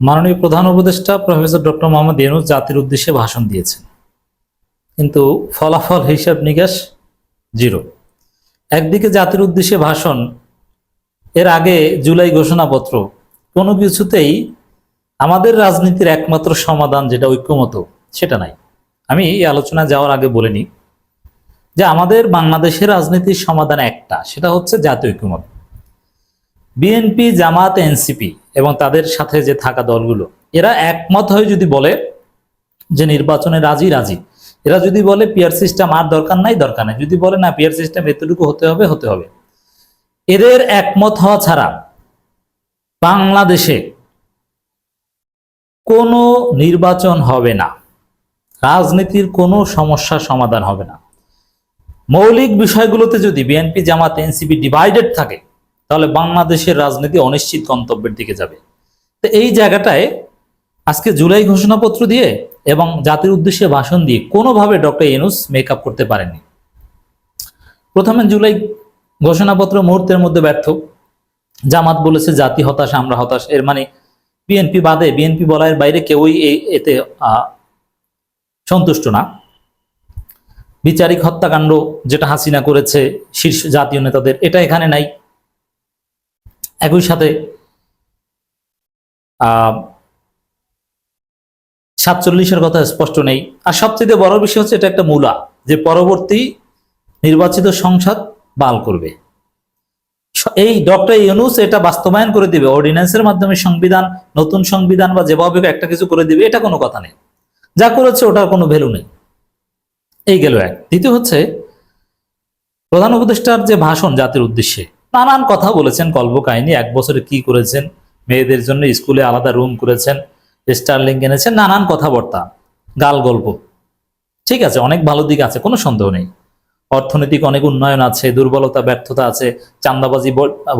মাননীয় প্রধান উপদেষ্টা প্রফেসর ডক্টর মোহাম্মদ ইউনুস জাতির উদ্দেশ্যে ভাষণ দিয়েছেন। কিন্তু ফলাফল হিসাব নিকাশ জিরো। একদিকে জাতির উদ্দেশ্যে ভাষণ, এর আগে জুলাই ঘোষণাপত্র, কোনো কিছুতেই আমাদের রাজনীতির একমাত্র সমাধান যেটা ঐক্যমত, সেটা নাই। আমি এই আলোচনা যাওয়ার আগে বলিনি যে আমাদের বাংলাদেশের রাজনীতির সমাধান একটা, সেটা হচ্ছে জাতীয় ঐক্যমত। বিএনপি, জামাত, এনসিপি এবং তাদের সাথে যে থাকা দলগুলো, এরা একমত হয়ে যদি বলে যে নির্বাচনে রাজি রাজি। এরা যদি বলে পিয়ার সিস্টেম আর দরকার নাই দরকার নাই। যদি বলে না পিয়ার সিস্টেম এতটুকু হতে হবে হতে হবে। এদের একমত হওয়া ছাড়া বাংলাদেশে কোনো নির্বাচন হবে না। রাজনীতির কোনো সমস্যা সমাধান হবে না। মৌলিক বিষয়গুলোতে যদি বিএনপি, জামাত, এনসিপি ডিভাইডেড থাকে তাহলে বাংলাদেশের রাজনীতি অনিশ্চিত গন্তব্যের দিকে যাবে। তো এই জায়গাটায় আজকে জুলাই ঘোষণাপত্র দিয়ে এবং জাতির উদ্দেশ্যে ভাষণ দিয়ে কোনোভাবে ডক্টর ইনুস মেকআপ করতে পারেননি। প্রথমে জুলাই ঘোষণাপত্র মুহূর্তের মধ্যে ব্যর্থ। জামাত বলেছে জাতি হতাশ, আমরা হতাশ। এর মানে বিএনপি বাদে বিএনপি বলার বাইরে কেউই এতে সন্তুষ্ট না। বিচারিক হত্যাকাণ্ড যেটা হাসিনা করেছে শীর্ষ জাতীয় নেতাদের, এটা এখানে নাই। একই সাথে সাতচল্লিশের কথা স্পষ্ট নেই। আর সবচেয়ে বড় বিষয় হচ্ছে এটা একটা মূলা, যে পরবর্তী নির্বাচিত সংসদ বাল করবে। এই ডক্টর ইউনুস এটা বাস্তবায়ন করে দিবে, অর্ডিন্যান্সের মাধ্যমে সংবিধান, নতুন সংবিধান বা যেভাবে একটা কিছু করে দিবে, এটা কোনো কথা নেই। যা করেছে ওটার কোনো ভ্যালু নেই। এই গেল এক। দ্বিতীয় হচ্ছে, প্রধান উপদেষ্টার যে ভাষণ জাতির উদ্দেশ্যে নানান কথা বলেছেন কল্প কাহিনী এক বছরে কি করেছেন? মেয়েদের জন্য স্কুলে আলাদা রুম করেছেন স্টারলিং এনেছেন, নানান কথাবার্তা, গাল গল্প। ঠিক আছে, অনেক ভালো দিক আছে, কোনো সন্দেহ নেই। অর্থনৈতিক অনেক উন্নয়ন আছে, দুর্বলতা, ব্যর্থতা আছে চান্দাবাজি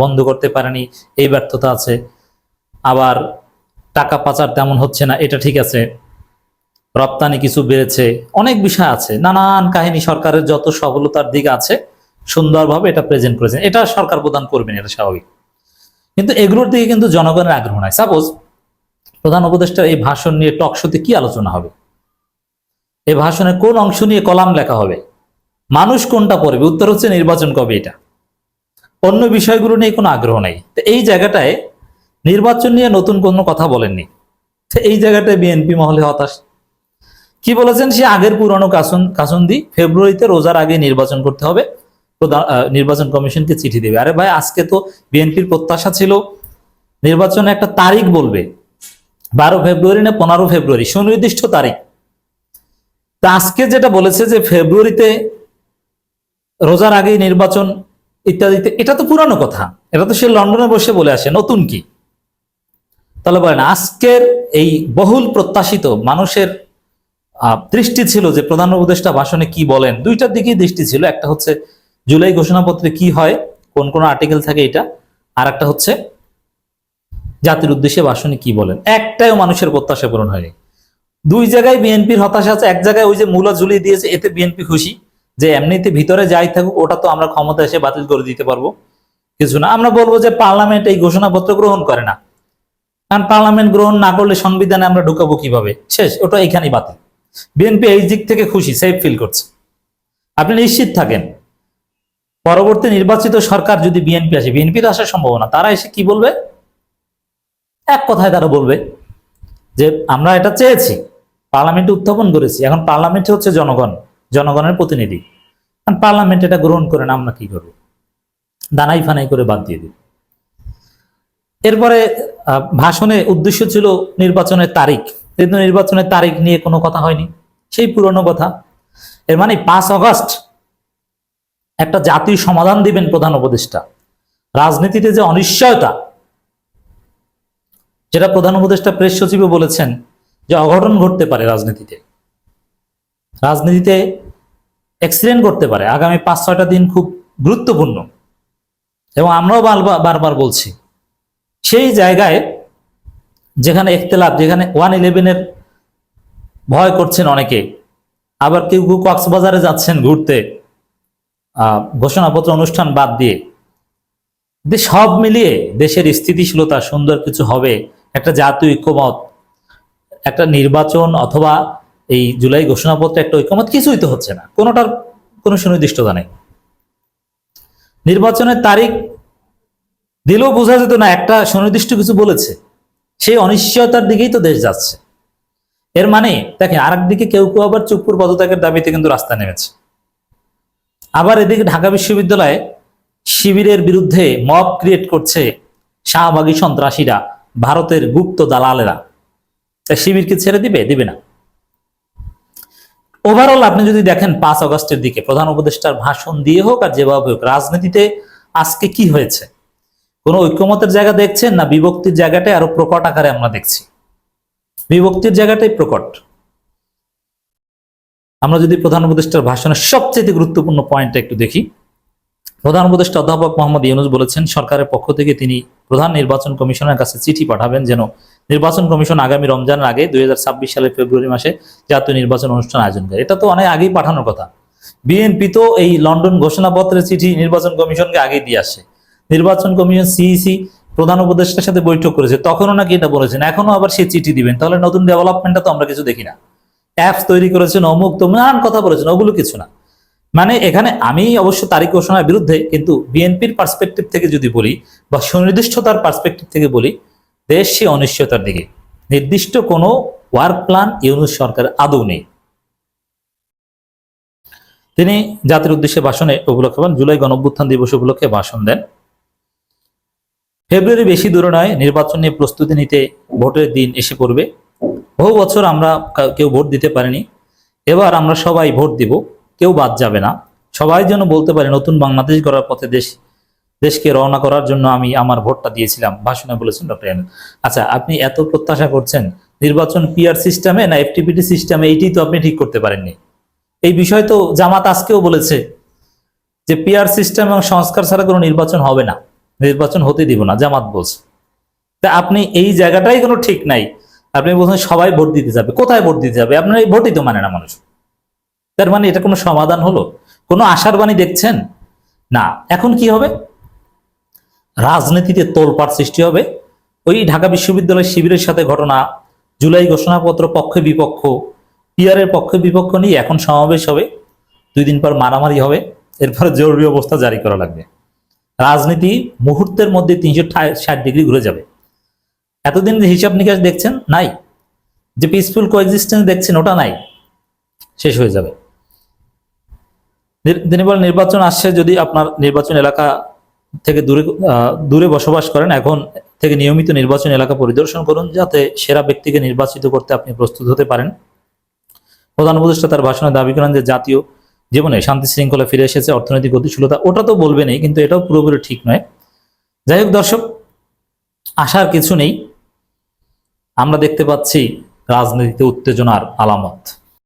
বন্ধ করতে পারেনি, এই ব্যর্থতা আছে। আবার টাকা পাচার তেমন হচ্ছে না, এটা ঠিক আছে। রপ্তানি কিছু বেড়েছে, অনেক বিষয় আছে, নানান কাহিনী সরকারের যত সফলতার দিক আছে সুন্দরভাবে এটা প্রেজেন্ট করেছেন। এটা সরকার প্রদান করবেন, এটা স্বাভাবিক। কিন্তু এগুলোর দিকে কিন্তু জনগণের আগ্রহ নাই। সাপোজ প্রধান উপদেষ্টার এই ভাষণ নিয়ে টকশোতে কি আলোচনা হবে? এই ভাষণে কোন অংশ নিয়ে কলাম লেখা হবে? মানুষ কোনটা পড়বে? উত্তর হচ্ছে নির্বাচন কবে এটা? অন্য বিষয়গুলো নিয়ে কোনো আগ্রহ নেই। তো এই জায়গাটায় নির্বাচন নিয়ে নতুন কোনো কথা বলেননি। এই জায়গাটায় বিএনপি মহলে হতাশ। কি বলেছেন? সে আগের পুরনো কাসুন কাসুন্দি, ফেব্রুয়ারিতে রোজার আগে নির্বাচন করতে হবে। নির্বাচন কমিশনকে চিঠি দেবে। আরে ভাই, আজকে তো বিএনপির প্রত্যাশা ছিল নির্বাচনে একটা তারিখ বলবে, বারো ফেব্রুয়ারি না পনেরো ফেব্রুয়ারি, সুনির্দিষ্ট তারিখ। তা আজকে যেটা বলেছে যে ফেব্রুয়ারিতে রোজার আগেই নির্বাচন ইত্যাদিতে, এটা তো পুরানো কথা, এটা তো সে লন্ডনে বসে বলে আসে, নতুন কি? তাহলে বলেন, আজকের এই বহুল প্রত্যাশিত মানুষের দৃষ্টি ছিল যে প্রধান উপদেষ্টা ভাষণে কি বলেন, দুইটার দিকেই দৃষ্টি ছিল, একটা হচ্ছে জুলাই ঘোষণাপত্রে কি হয়? কোন কোন আর্টিকেল থাকে এটা? আর একটা হচ্ছে, জাতির উদ্দেশ্যে ভাষণে কি বলেন? একটাও মানুষের প্রত্যাশা পূরণ হয়নি। দুই জায়গায় বিএনপির হতাশা আছে। এক জায়গায় ওই যে মূলা ঝুলিয়ে দিয়েছে, এতে বিএনপি খুশি যে এমনিতে ভিতরে যাই থাকুক, ওটা তো আমরা ক্ষমতা এসে বাতিল করে দিতে পারব। কিছু না। আমরা বলব যে পার্লামেন্ট এই ঘোষণাপত্র গ্রহণ করে না। কারণ পার্লামেন্ট গ্রহণ না করলে সংবিধানে আমরা ঢুকাবো কীভাবে? শেষ, ওটা এখানেই বাতিল। বিএনপি এই দিক থেকে খুশি সেফ ফিল করছে। আপনি নিশ্চিত থাকেন পরবর্তী নির্বাচিত সরকার যদি বিএনপি আসে বিএনপির আসার সম্ভাবনা, তারা এসে কি বলবে? এক কথায় তারা বলবে যে, আমরা এটা চেয়েছি, পার্লামেন্টে উত্থাপন করেছি, এখন পার্লামেন্টে হচ্ছে জনগণ, জনগণের প্রতিনিধি। পার্লামেন্ট এটা গ্রহণ করে না, আমরা কি করব? দানাই ফানাই করে বাদ দিয়ে দিই এরপরে ভাষণে উদ্দেশ্য ছিল নির্বাচনের তারিখ। কিন্তু নির্বাচনের তারিখ নিয়ে কোনো কথা হয়নি, সেই পুরনো কথা। এর মানে পাঁচ অগস্ট একটা জাতির সমাধান দিবেন প্রধান উপদেষ্টা। রাজনীতিতে যে অনিশ্চয়তা, যেটা প্রধান উপদেষ্টা প্রেস সচিবও বলেছেন যে অঘটন ঘটতে পারে রাজনীতিতে। রাজনীতিতে অ্যাক্সিডেন্ট করতে পারে। আগামী পাঁচ, ছয়টা দিন খুব গুরুত্বপূর্ণ। এবং আমরাও বারবার বলছি, সেই জায়গায় যেখানে একতলাপ, যেখানে ওয়ান ইলেভেনের ভয় করছেন অনেকে, আবার কেউ কেউ কক্সবাজারে যাচ্ছেন ঘুরতে ঘোষণাপত্র অনুষ্ঠান বাদ দিয়ে সব মিলিয়ে দেশের স্থিতিশীলতা সুন্দর কিছু হবে, একটা জাতীয় ঐক্যমত, একটা নির্বাচন অথবা এই জুলাই ঘোষণাপত্রে একটা ঐক্যমত কিছুই তো হচ্ছে না, কোনোটার কোনো সুনির্দিষ্টতা নেই। নির্বাচনের তারিখ দিলেও বোঝা যেত না, একটা সুনির্দিষ্ট কিছু বলেছে, সেই অনিশ্চয়তার দিকেই তো দেশ যাচ্ছে। এর মানে দেখেন আরেক দিকে কেউ কেউ আবার চুপুর পদত্যাগের দাবিতে কিন্তু রাস্তা নেমেছে। আবার এদিকে ঢাকা বিশ্ববিদ্যালয়ে শিবিরের বিরুদ্ধে মব ক্রিয়েট করছে শাহবাগী সন্ত্রাসীরা, ভারতের গুপ্ত দালালেরা। শিবিরকে ছেড়ে দিবে? দিবে না। ওভারঅল আপনি যদি দেখেন পাঁচ আগস্টের দিকে প্রধান উপদেষ্টার ভাষণ দিয়ে হোক আর যেভাবে হোক, রাজনীতিতে আজকে কি হয়েছে? কোন ঐক্যমতের জায়গা দেখছেন না বিভক্তির জায়গাটাই আরও প্রকট আকারে আমরা দেখছি? বিভক্তির জায়গাটাই প্রকট। আমরা যদি প্রধান উপদেষ্টার ভাষণের সবচেয়ে গুরুত্বপূর্ণ পয়েন্টটা একটু দেখি। প্রধান উপদেষ্টা অধ্যাপক মোহাম্মদ ইউনুস বলেছেন, সরকারের পক্ষ থেকে তিনি প্রধান নির্বাচন কমিশনের কাছে চিঠি পাঠাবেন যেন নির্বাচন কমিশন আগামী রমজানের আগে দুই হাজার ছাব্বিশ সালের ফেব্রুয়ারি মাসে জাতীয় নির্বাচন অনুষ্ঠান আয়োজন করে। এটা তো অনেক আগেই পাঠানোর কথা। বিএনপি তো এই লন্ডন ঘোষণাপত্রের চিঠি নির্বাচন কমিশনকে আগেই দিয়ে আসে। নির্বাচন কমিশন সিইসি প্রধান উপদেষ্টার সাথে বৈঠক করেছে, তখনও নাকি এটা বলেছেন এখনও আবার সে চিঠি দিবেন। তাহলে নতুন ডেভেলপমেন্টটা তো আমরা কিছু দেখি না। অ্যাপস তৈরি করেছেন, অমুক তো নানান কথা বলেছেন, ওগুলো কিছু না। মানে এখানে আমি অবশ্য তারিখ ঘোষণার বিরুদ্ধে কিন্তু বিএনপির পার্সপেক্টিভ থেকে যদি বলি বা সুনির্দিষ্টতার পার্সপেক্টিভ থেকে বলি, দেশ সে অনিশ্চয়তার দিকে। নির্দিষ্ট কোনো ওয়ার্ক প্ল্যান ইউনুস সরকার আদৌ নেই। তিনি জাতির উদ্দেশ্যে ভাষণে উপলক্ষে পান জুলাই গণঅভ্যুত্থান দিবস উপলক্ষে ভাষণ দেন। ফেব্রুয়ারি বেশি দূরে নয়, নির্বাচন নিয়ে প্রস্তুতি নিতে ভোটের দিন এসে পড়বে। বহু বছর আমরা কেউ ভোট দিতে পারিনি। এবার আমরা সবাই ভোট দিব, কেউ বাদ যাবে না। সবাই যেন বলতে পারে, নতুন বাংলাদেশ গড়ার পথে দেশ, দেশকে রওনা করার জন্য আমি আমার ভোটটা দিয়েছিলাম, ভাষণে বলেছেন ডক্টর এন আচ্ছা আপনি এত প্রত্যাশা করছেন, নির্বাচন পিআর সিস্টেমে না এফটিপিটি সিস্টেমে এইটাই তো আপনি ঠিক করতে পারেননি। এই বিষয় তো জামাত আজকেও বলেছে যে পিআর সিস্টেম এবং সংস্কার ছাড়া কোনো নির্বাচন হবে না, নির্বাচন হতে দিব না, জামাত বলছে। তা আপনি এই জায়গাটাই কোনো ঠিক নাই। আপনি বলছেন সবাই ভোট দিতে যাবে। কোথায় ভোট দিতে যাবে? আপনার এই ভোটই তো মানে না মানুষ। তার মানে এটা কোনো সমাধান হলো? কোনো আশার বাণী দেখছেন? না। এখন কি হবে? রাজনীতিতে তোলপাড় সৃষ্টি হবে। ওই ঢাকা বিশ্ববিদ্যালয় শিবিরের সাথে ঘটনা, জুলাই ঘোষণাপত্র পক্ষে বিপক্ষ পিয়ারের পক্ষে বিপক্ষ নিয়ে এখন সমাবেশ হবে। দুই দিন পর মারামারি হবে। এরপরে জরুরি অবস্থা জারি করা লাগবে। রাজনীতি মুহূর্তের মধ্যে তিনশো ষাট ডিগ্রি ঘুরে যাবে। এতদিন যে হিসাব নিকাশ দেখছেন, নাই। যে পিসফুল কোএক্সিস্টেন্স দেখছেন, ওটা নাই। শেষ হয়ে যাবে। তিনি বলেন, নির্বাচন আসছে যদি আপনার নির্বাচন এলাকা থেকে দূরে দূরে বসবাস করেন, এখন থেকে নিয়মিত নির্বাচন এলাকা পরিদর্শন করুন, যাতে সেরা ব্যক্তিকে নির্বাচিত করতে আপনি প্রস্তুত হতে পারেন। প্রধান উপদেষ্টা তার ভাষণে দাবি করেন যে জাতীয় জীবনে শান্তি শৃঙ্খলা ফিরে এসেছে, অর্থনৈতিক গতিশীলতা, ওটা তো বলবেনই কিন্তু এটাও পুরোপুরি ঠিক নয়। যাই হোক দর্শক, আশার কিছু নেই। আমরা দেখতে পাচ্ছি রাজনীতিতে উত্তেজনার আলামত।